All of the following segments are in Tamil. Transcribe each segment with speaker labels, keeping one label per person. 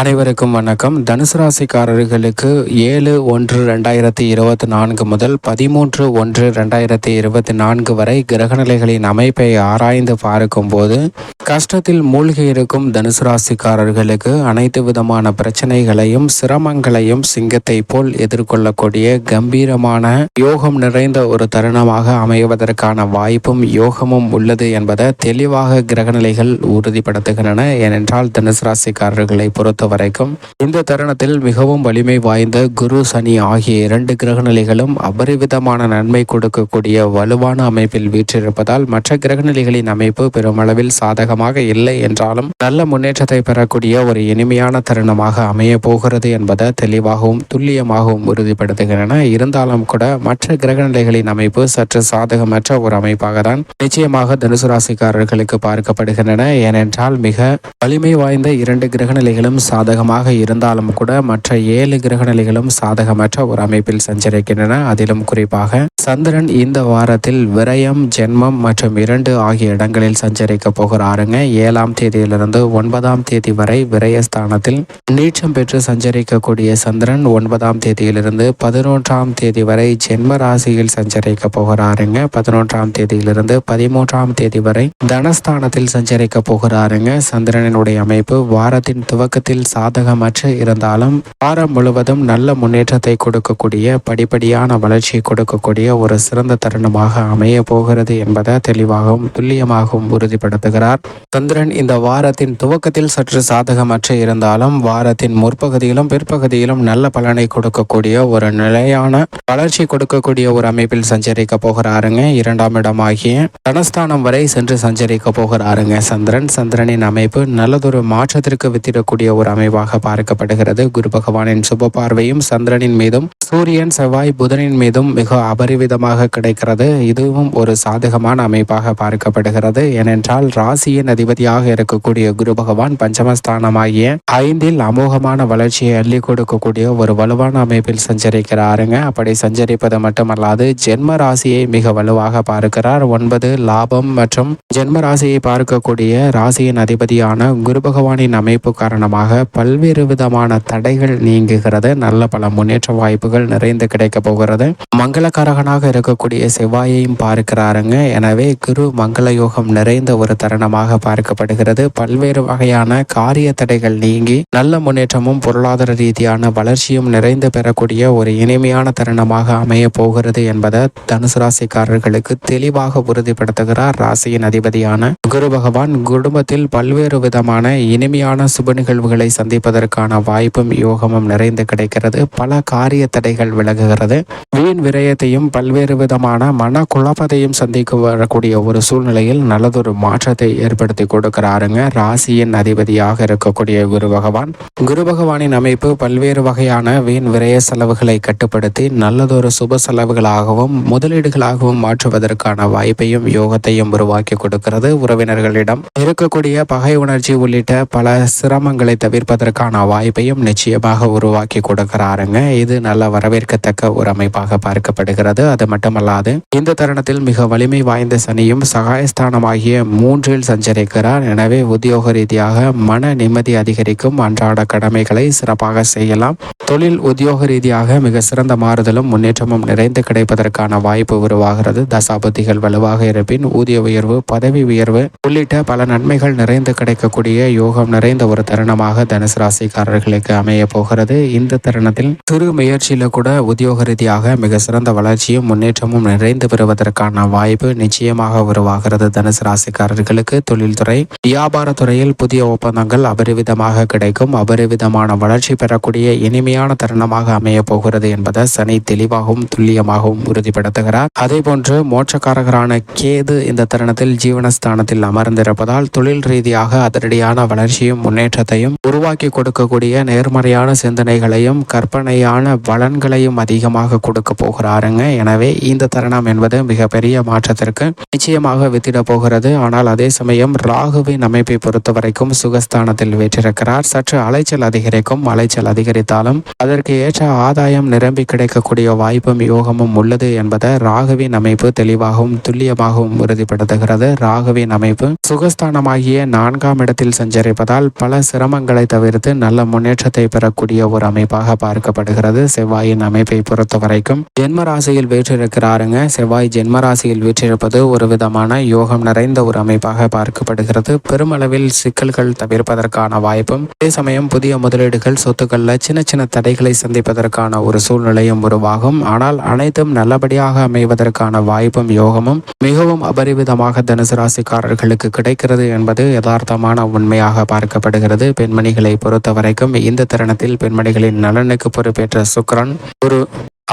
Speaker 1: அனைவருக்கும் வணக்கம். தனுசு ராசிக்காரர்களுக்கு ஏழு ஒன்று ரெண்டாயிரத்தி இருபத்தி நான்கு முதல் பதிமூன்று ஒன்று ரெண்டாயிரத்தி இருபத்தி நான்கு வரை கிரகநிலைகளின் அமைப்பை ஆராய்ந்து பார்க்கும்போது கஷ்டத்தில் மூழ்கி இருக்கும் தனுசு ராசிக்காரர்களுக்கு அனைத்து விதமான பிரச்சனைகளையும் சிரமங்களையும் சிங்கத்தை போல் எதிர்கொள்ளக்கூடிய கம்பீரமான யோகம் நிறைந்த ஒரு தருணமாக அமைவதற்கான வாய்ப்பும் யோகமும் உள்ளது என்பதை தெளிவாக கிரகநிலைகள் உறுதிப்படுத்துகின்றன. ஏனென்றால் தனுசு ராசிக்காரர்களை பொறுத்த வரைக்கும். இந்த தருணத்தில் மிகவும் வலிமை வாய்ந்த குரு சனி ஆகிய இரண்டு கிரகநிலைகளும் அபரிவிதமான நன்மை கொடுக்கக்கூடிய வலுவான அமைப்பில் வீற்றிருப்பதால் மற்ற கிரகநிலைகளின் அமைப்பு பெருமளவில் சாதகமாக இல்லை என்றாலும் நல்ல முன்னேற்றத்தை பெறக்கூடிய ஒரு இனிமையான தருணமாக அமைய போகிறது என்பதை தெளிவாகவும் துல்லியமாகவும் உறுதிப்படுத்துகின்றன. இருந்தாலும் கூட மற்ற கிரகநிலைகளின் அமைப்பு சற்று சாதகமற்ற ஒரு அமைப்பாக தான் நிச்சயமாக தனுசு ராசிக்காரர்களுக்கு பார்க்கப்படுகின்றன. ஏனென்றால் மிக வலிமை வாய்ந்த இரண்டு கிரகநிலைகளும் சாதகமாக இருந்தாலும் கூட மற்ற ஏழு கிரகநிலைகளும் சாதகமற்ற ஒரு அமைப்பில் சஞ்சரிக்கின்றன. அதிலும் குறிப்பாக சந்திரன் இந்த வாரத்தில் விரயம் ஜென்மம் மற்றும் இரண்டு ஆகிய இடங்களில் சஞ்சரிக்க போகிறாருங்க ஏழாம் தேதியிலிருந்து ஒன்பதாம் தேதி வரை விரயஸ்தானத்தில் நீச்சம் பெற்று சஞ்சரிக்கக்கூடிய சந்திரன் ஒன்பதாம் தேதியிலிருந்து பதினொன்றாம் தேதி வரை ஜென்ம ராசியில் சஞ்சரிக்க போகிறாருங்க. பதினொன்றாம் தேதியிலிருந்து பதிமூன்றாம் தேதி வரை தனஸ்தானத்தில் சஞ்சரிக்க போகிறாருங்க. சந்திரனினுடைய அமைப்பு வாரத்தின் துவக்கத்தில் சாதகமற்று இருந்தாலும் வாரம் முழுவதும் நல்ல முன்னேற்றத்தை கொடுக்கக்கூடிய படிப்படியான வளர்ச்சி கொடுக்கக்கூடிய ஒரு சிறந்த தருணமாக அமைய போகிறது என்பதை தெளிவாகவும் துல்லியமாகவும் உறுதிப்படுத்துகிறார். சந்திரன் இந்த வாரத்தின் துவக்கத்தில் சற்று சாதகமற்று இருந்தாலும் வாரத்தின் முற்பகுதியிலும் பிற்பகுதியிலும் நல்ல பலனை கொடுக்கக்கூடிய ஒரு நிலையான வளர்ச்சி கொடுக்கக்கூடிய ஒரு அமைப்பில் சஞ்சரிக்க போகிறாருங்க. இரண்டாம் இடமாகிய தனஸ்தானம் வரை சென்று சஞ்சரிக்க போகிறாருங்க சந்திரன். சந்திரனின் அமைப்பு நல்லதொரு மாற்றத்திற்கு வித்திடக்கூடிய ஒரு அமைவாக பார்க்கப்படுகிறது. குரு பகவானின் சுப பார்வையும் சந்திரனின் மீதும் சூரியன் செவ்வாய் புதனின் மீதும் மிக அபரிவிதமாக கிடைக்கிறது. இதுவும் ஒரு சாதகமான அமைப்பாக பார்க்கப்படுகிறது. ஏனென்றால் ராசியின் அதிபதியாக இருக்கக்கூடிய குரு பகவான் பஞ்சமஸ்தானமாகிய ஐந்தில் அமோகமான வளர்ச்சியை அள்ளி கொடுக்கக்கூடிய ஒரு வலுவான அமைப்பில் சஞ்சரிக்கிறாருங்க. அப்படி சஞ்சரிப்பது மட்டுமல்லாது ஜென்ம ராசியை மிக வலுவாக பார்க்கிறார். ஒன்பது லாபம் மற்றும் ஜென்ம ராசியை பார்க்கக்கூடிய ராசியின் அதிபதியான குரு பகவானின் அமைப்பு காரணமாக பல்வேறு விதமான தடைகள் நீங்குகிறது. நல்ல பல முன்னேற்ற வாய்ப்புகள் நிறைந்து கிடைக்க போகிறது. மங்களகாரகனாக இருக்கக்கூடிய செவ்வாயையும் பார்க்கிறாருங்க. எனவே குரு மங்கள யோகம் நிறைந்த ஒரு தருணமாக பார்க்கப்படுகிறது. பல்வேறு வகையான காரிய தடைகள் நீங்கி நல்ல முன்னேற்றமும் பொருளாதார ரீதியான வளர்ச்சியும் நிறைந்து பெறக்கூடிய ஒரு இனிமையான தருணமாக அமைய போகிறது என்பதை தனுசு ராசிக்காரர்களுக்கு தெளிவாக உறுதிப்படுத்துகிறார் ராசியின் அதிபதியான குரு பகவான். குடும்பத்தில் பல்வேறு விதமான இனிமையான சுப நிகழ்வுகளை சந்திப்பதற்கான வாய்ப்பும் யோகமும் நிறைந்து கிடைக்கிறது. பல காரிய தடை தடைகள் விலகுகிறது. வீண் விரயத்தையும் பல்வேறு விதமான மன குழப்பத்தையும் சந்திக்க வரக்கூடிய ஒரு சூழ்நிலையில் நல்லதொரு மாற்றத்தை ஏற்படுத்தி கொடுக்கிறாருங்க. ராசியின் அதிபதியாக இருக்கக்கூடிய குரு பகவான். குரு பகவானின் அமைப்பு பல்வேறு வகையான வீண் விரய செலவுகளை கட்டுப்படுத்தி நல்லதொரு சுப செலவுகளாகவும் முதலீடுகளாகவும் மாற்றுவதற்கான வாய்ப்பையும் யோகத்தையும் உருவாக்கி கொடுக்கிறது உறவினர்களிடம். இருக்கக்கூடிய பகை உணர்ச்சி உள்ளிட்ட பல சிரமங்களை தவிர்ப்பதற்கான வாய்ப்பையும் நிச்சயமாக உருவாக்கி கொடுக்கிறாருங்க. இது நல்ல வரவேற்கத்தக்க ஒரு அமைப்பாக பார்க்கப்படுகிறது. அது மட்டுமல்லாது இந்த தருணத்தில் மிக வலிமை வாய்ந்த சனியும் சகாயஸ்தானமாகிய மூன்றில் சஞ்சரிக்கிறார். எனவே உத்தியோக ரீதியாக மன நிம்மதி அதிகரிக்கும். அன்றாட கடமைகளை சிறப்பாக செய்யலாம். தொழில் உத்தியோக ரீதியாக மிக சிறந்த மாறுதலும் முன்னேற்றமும் நிறைந்து கிடைப்பதற்கான வாய்ப்பு உருவாகிறது. தசாபதிகள் வலுவாக இருப்பின் ஊதிய உயர்வு பதவி உயர்வு உள்ளிட்ட பல நன்மைகள் நிறைந்து கிடைக்கக்கூடிய யோகம் நிறைந்த ஒரு தருணமாக தனுசு ராசிக்காரர்களுக்கு அமைய போகிறது. இந்த தருணத்தில் சிறு முயற்சியில் கூட உத்தியோக ரீதியாக மிக சிறந்த வளர்ச்சியும் முன்னேற்றமும் நிறைந்து பெறுவதற்கான வாய்ப்பு நிச்சயமாக உருவாகிறது. தனுசு ராசிக்காரர்களுக்கு தொழில்துறை வியாபார துறையில் புதிய ஒப்பந்தங்கள் அபரிவிதமாக கிடைக்கும். அபரிவிதமான வளர்ச்சி பெறக்கூடிய இனிமையான தருணமாக அமைய போகிறது என்பதை சனி தெளிவாகவும் துல்லியமாகவும் உறுதிப்படுத்துகிறார். அதே போன்று மோட்சக்காரகரான கேது இந்த தருணத்தில் ஜீவனஸ்தானத்தில் அமர்ந்திருப்பதால் தொழில் ரீதியாக அதிரடியான வளர்ச்சியும் முன்னேற்றத்தையும் உருவாக்கி கொடுக்கக்கூடிய நேர்மறையான சிந்தனைகளையும் கற்பனையான வள பலன்களையும் அதிகமாக கொடுக்க போகிறாருங்க. எனவே இந்த தருணம் என்பது மிகப்பெரிய மாற்றத்திற்கு நிச்சயமாக வித்திட போகிறது. ஆனால் அதே சமயம் ராகுவின் அமைப்பை பொறுத்த வரைக்கும் சுகஸ்தானத்தில் வெற்றிருக்கிறார். சற்று அலைச்சல் அதிகரிக்கும். அலைச்சல் அதிகரித்தாலும் அதற்கு ஏற்ற ஆதாயம் நிரம்பி கிடைக்கக்கூடிய வாய்ப்பும் யோகமும் உள்ளது என்பதை ராகுவின் அமைப்பு தெளிவாகவும் துல்லியமாகவும் உறுதிப்படுத்துகிறது. ராகுவின் அமைப்பு சுகஸ்தானமாகிய நான்காம் இடத்தில் சஞ்சரிப்பதால் பல சிரமங்களை தவிர்த்து நல்ல முன்னேற்றத்தை பெறக்கூடிய ஒரு அமைப்பாக பார்க்கப்படுகிறது. செவ்வாய் செவ்வாயின் அமைப்பை பொறுத்த வரைக்கும் ஜென்ம ராசியில் வீற்றிருக்கிறாருங்க. செவ்வாய் ஜென்ம ராசியில் வீற்றிருப்பது ஒரு விதமான யோகம் நிறைந்த ஒரு அமைப்பாக பார்க்கப்படுகிறது. பெருமளவில் சிக்கல்கள் தவிர்ப்பதற்கான வாய்ப்பும் அதே சமயம் புதிய முதலீடுகள் சொத்துக்கள்ல சின்ன சின்ன தடைகளை சந்திப்பதற்கான ஒரு சூழ்நிலையும் உருவாகும். ஆனால் அனைத்தும் நல்லபடியாக அமைவதற்கான வாய்ப்பும் யோகமும் மிகவும் அபரிவிதமாக தனுசு ராசிக்காரர்களுக்கு கிடைக்கிறது என்பது யதார்த்தமான உண்மையாக பார்க்கப்படுகிறது. பெண்மணிகளை பொறுத்த வரைக்கும் இந்த தருணத்தில் பெண்மணிகளின் நலனுக்கு பொறுப்பேற்ற சுக்ரன் ஒரு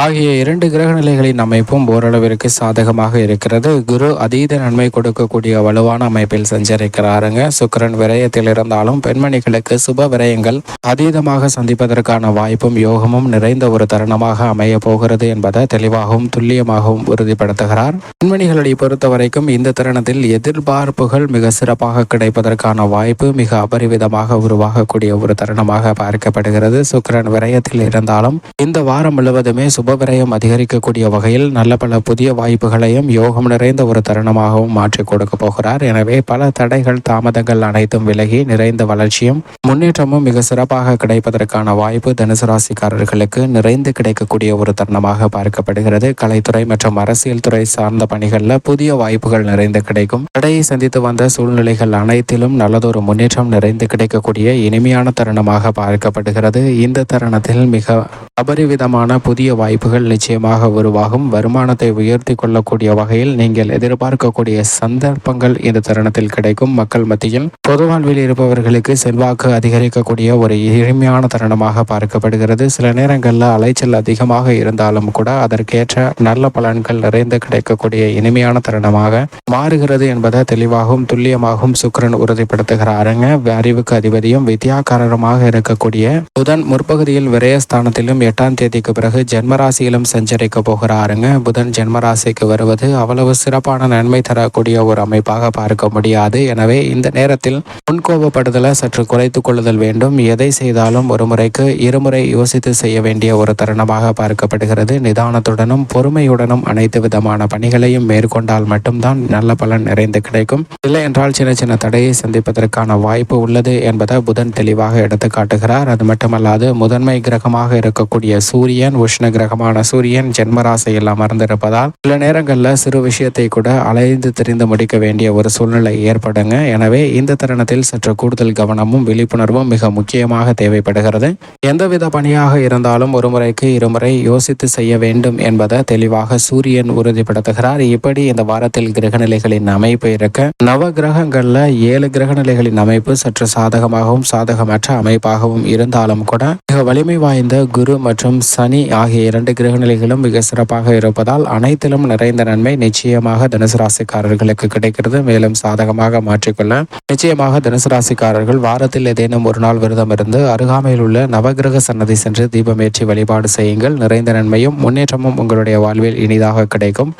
Speaker 1: ஆகிய இரண்டு கிரக நிலைகளின் அமைப்பும் ஓரளவிற்கு சாதகமாக இருக்கிறது. குரு அதீத நன்மை கொடுக்கக்கூடிய வலுவான அமைப்பில் சஞ்சரிக்கிறாருங்க. சுக்கிரன் விரயத்தில் இருந்தாலும் பெண்மணிகளுக்கு சுப விரயங்கள் அதீதமாக சந்திப்பதற்கான வாய்ப்பும் யோகமும் நிறைந்த ஒரு தருணமாக அமைய போகிறது என்பதை தெளிவாகவும் துல்லியமாகவும் உறுதிப்படுத்துகிறார். பெண்மணிகளை பொறுத்த வரைக்கும் இந்த தருணத்தில் எதிர்பார்ப்புகள் மிக சிறப்பாக கிடைப்பதற்கான வாய்ப்பு மிக அபரிவிதமாக உருவாகக்கூடிய ஒரு தருணமாக பார்க்கப்படுகிறது. சுக்கரன் விரயத்தில் இருந்தாலும் இந்த வாரம் முழுவதுமே சுபவிரயம் அதிகரிக்கக்கூடிய வகையில் நல்ல பல புதிய வாய்ப்புகளையும் யோகம் நிறைந்த ஒரு தருணமாகவும் மாற்றி கொடுக்க போகிறார். எனவே பல தடைகள் தாமதங்கள் அனைத்தும் விலகி நிறைந்த வளர்ச்சியும் முன்னேற்றமும் மிக சிறப்பாக கிடைப்பதற்கான வாய்ப்பு தனுசு ராசிக்காரர்களுக்கு நிறைந்து கிடைக்கக்கூடிய ஒரு தருணமாக பார்க்கப்படுகிறது. கலைத்துறை மற்றும் அரசியல் துறை சார்ந்த பணிகளில் புதிய வாய்ப்புகள் நிறைந்து கிடைக்கும். தடையை சந்தித்து வந்த சூழ்நிலைகள் அனைத்திலும் நல்லதொரு முன்னேற்றம் நிறைந்து கிடைக்கக்கூடிய இனிமையான தருணமாக பார்க்கப்படுகிறது. இந்த தருணத்தில் மிக அபரிவிதமான புதிய வாய்ப்புகள் நிச்சயமாக உருவாகும். வருமானத்தை உயர்த்தி கொள்ளக்கூடிய வகையில் நீங்கள் எதிர்பார்க்கக்கூடிய சந்தர்ப்பங்கள் இந்த தருணத்தில் கிடைக்கும். மக்கள் மத்தியில் பொது வாழ்வில் இருப்பவர்களுக்கு செல்வாக்கு அதிகரிக்கக்கூடிய ஒரு எளிமையான தருணமாக பார்க்கப்படுகிறது. சில நேரங்களில் அலைச்சல் அதிகமாக இருந்தாலும் கூட அதற்கேற்ற நல்ல பலன்கள் நிறைந்து கிடைக்கக்கூடிய இனிமையான தருணமாக மாறுகிறது என்பதை தெளிவாகவும் துல்லியமாகவும் சுக்கிரன் உறுதிப்படுத்துகிறாருங்க அறிவுக்கு அதிபதியும் வித்யாகாரமாக இருக்கக்கூடிய புதன் முற்பகுதியில் விரயஸ்தானத்திலும் எட்டாம் தேதிக்கு பிறகு ஜென்மராசியிலும் சஞ்சரிக்க போகிறாருங்க. புதன் ஜென்மராசிக்கு வருவது அவ்வளவு சிறப்பான நன்மை தரக்கூடிய ஒரு அமைப்பாக பார்க்க முடியாது. எனவே இந்த நேரத்தில் முன்கோபப்படுதலை சற்று குறைத்துக் கொள்ளுதல் வேண்டும். எதை செய்தாலும் ஒரு முறைக்கு இருமுறை யோசித்து செய்ய வேண்டிய ஒரு தருணமாக பார்க்கப்படுகிறது. நிதானத்துடனும் பொறுமையுடனும் அனைத்து விதமான பணிகளையும் மேற்கொண்டால் மட்டும்தான் நல்ல பலன் நிறைந்து கிடைக்கும். இல்லை என்றால் சின்ன சின்ன தடையை சந்திப்பதற்கான வாய்ப்பு உள்ளது என்பதை புதன் தெளிவாக எடுத்து காட்டுகிறார் அது மட்டுமல்லாது முதன்மை கிரகமாக இருக்கக்கூடிய சூரியன் உஷ்ண கிரகமான சூரியன் ஜென்மராசியில் அமர்ந்திருப்பதால் சில நேரங்களில் சிறு விஷயத்தை கூட அலைந்து தெரிந்து முடிக்க வேண்டிய ஒரு சூழ்நிலை ஏற்படுங்க. எனவே இந்த தருணத்தில் சற்று கூடுதல் கவனமும் விழிப்புணர்வும் மிக முக்கியமாக தேவைப்படுகிறது. எந்தவித பணியாக இருந்தாலும் ஒரு முறைக்கு இருமுறை யோசித்து செய்ய வேண்டும் என்பதை தெளிவாக சூரியன் உறுதிப்படுத்துகிறார். இப்படி இந்த வாரத்தில் கிரகநிலைகளின் அமைப்பு இருக்க நவ கிரகங்கள்ல ஏழு கிரகநிலைகளின் அமைப்பு சற்று சாதகமாகவும் சாதகமற்ற அமைப்பாகவும் இருந்தாலும் கூட மிக வலிமை வாய்ந்த குரு மற்றும் சனி ஆகிய இரண்டு கிரகநிலைகளும் மிக சிறப்பாக இருப்பதால் அனைத்திலும் நிறைந்த நன்மை நிச்சயமாக தனுசு ராசிக்காரர்களுக்கு கிடைக்கிறது. மேலும் சாதகமாக மாற்றிக்கொள்ள நிச்சயமாக தனுசு ராசிக்காரர்கள் வாரத்தில் ஏதேனும் ஒரு நாள் விரதம் இருந்து அருகாமையில் உள்ள நவகிரக சன்னதி சென்று தீபமேற்றி வழிபாடு செய்யுங்கள். நிறைந்த நன்மையும் முன்னேற்றமும் உங்களுடைய வாழ்வில் இனிதாக கிடைக்கும்.